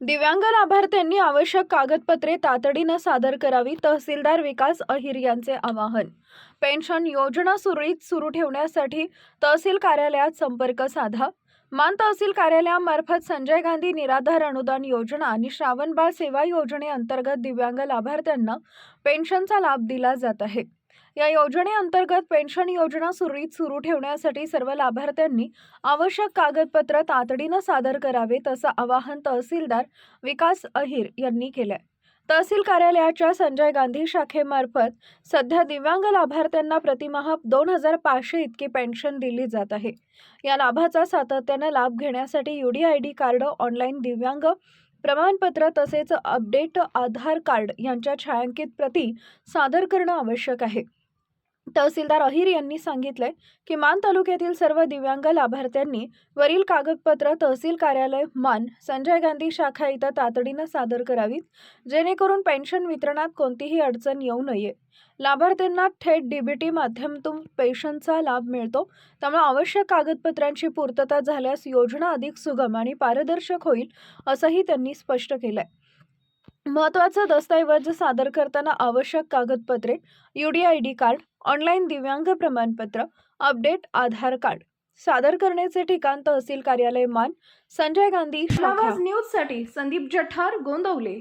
दिव्यांग लाभार्थ्यांनी आवश्यक कागदपत्रे तातडीनं सादर करावी. तहसीलदार विकास अहिर यांचे आवाहन. पेन्शन योजना सुरळीत सुरू ठेवण्यासाठी तहसील कार्यालयात संपर्क साधा. मान तहसील कार्यालयामार्फत संजय गांधी निराधार अनुदान योजना आणि श्रावणबाळ सेवा योजनेअंतर्गत दिव्यांग लाभार्थ्यांना पेन्शनचा लाभ दिला जात आहे. या योजनेअंतर्गत पेन्शन योजना सुरळीत सुरू ठेवण्यासाठी सर्व लाभार्थ्यांनी आवश्यक कागदपत्र तातडीनं सादर करावेत असं आवाहन तहसीलदार विकास अहिर यांनी केलंय. तहसील कार्यालयाच्या संजय गांधी शाखेमार्फत सध्या दिव्यांग लाभार्थ्यांना प्रतिमाह दोन हजार पाचशे इतकी पेन्शन दिली जात आहे. या लाभाचा सातत्यानं लाभ घेण्यासाठी U D I D card online दिव्यांग प्रमाणपत्र तसेच अपडेट आधार कार्ड यांच्या छायांकित प्रती सादर करणं आवश्यक आहे. तहसीलदार अहिर यांनी सांगितले की मान तालुक्यातील सर्व दिव्यांग लाभार्थ्यांनी वरील कागदपत्र तहसील कार्यालय मान संजय गांधी शाखा इथं तातडीनं सादर करावीत जेणेकरून पेन्शन वितरणात कोणतीही अडचण येऊ नये. लाभार्थ्यांना थेट डीबीटी माध्यमातून पेन्शनचा लाभ मिळतो त्यामुळे आवश्यक कागदपत्रांची पूर्तता झाल्यास योजना अधिक सुगम आणि पारदर्शक होईल असंही त्यांनी स्पष्ट केलं आहे महत्त्वाचा दस्तऐवज सादर करताना आवश्यक कागदपत्रे U D I D card online दिव्यांग प्रमाणपत्र अपडेट आधार कार्ड. सादर करण्याचे ठिकाण तहसील कार्यालय मान संजय गांधी न्यूजसाठी संदीप जठार गोंदवले.